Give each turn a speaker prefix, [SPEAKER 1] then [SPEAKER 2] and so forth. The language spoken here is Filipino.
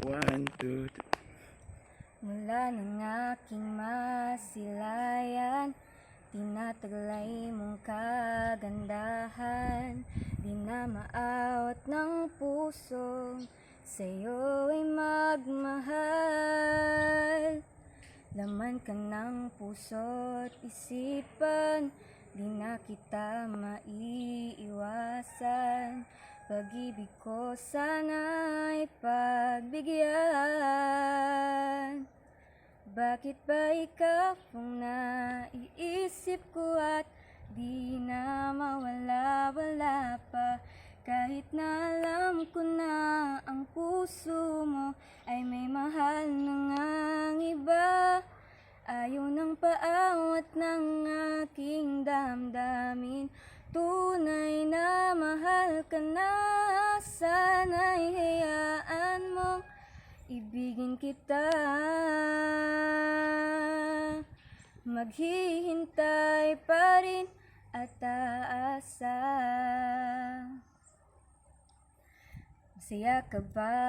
[SPEAKER 1] One, two, three.
[SPEAKER 2] Mula ng aking masilayan Tinataglay mong kagandahan. Di na maawat ng puso Sa'yo ay magmahal. Laman ka ng puso't isipan Di na kita maiiwasan Pag-ibig ko sana'y pagbigyan. Bakit ba ikaw ang naiisip ko at Di na mawala-wala pa. Kahit na alam ko na ang puso mo Ay may mahal na ngang iba Ayaw ng paawat ng aking damdamin. Tunay na mahal ka na Sana'y hayaan mong ibigin kita. Maghihintay pa rin at aasa. Masaya ka ba